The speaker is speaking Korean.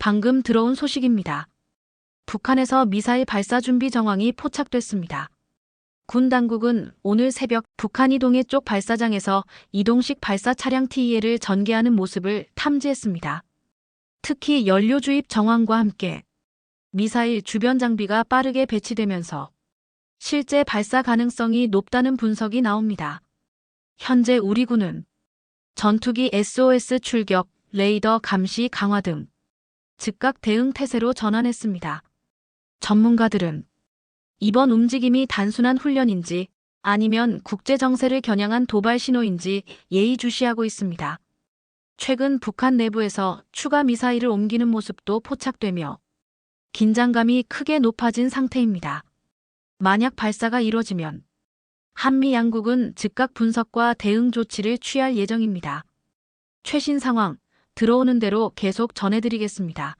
방금 들어온 소식입니다. 북한에서 미사일 발사 준비 정황이 포착됐습니다. 군 당국은 오늘 새벽 북한 이동해 쪽 발사장에서 이동식 발사 차량 TE를 전개하는 모습을 탐지했습니다. 특히 연료 주입 정황과 함께 미사일 주변 장비가 빠르게 배치되면서 실제 발사 가능성이 높다는 분석이 나옵니다. 현재 우리 군은 전투기 SOS 출격, 레이더 감시 강화 등 즉각 대응 태세로 전환했습니다. 전문가들은 이번 움직임이 단순한 훈련인지 아니면 국제 정세를 겨냥한 도발 신호인지 예의주시하고 있습니다. 최근 북한 내부에서 추가 미사일을 옮기는 모습도 포착되며 긴장감이 크게 높아진 상태입니다. 만약 발사가 이뤄지면 한미 양국은 즉각 분석과 대응 조치를 취할 예정입니다. 최신 상황 들어오는 대로 계속 전해드리겠습니다.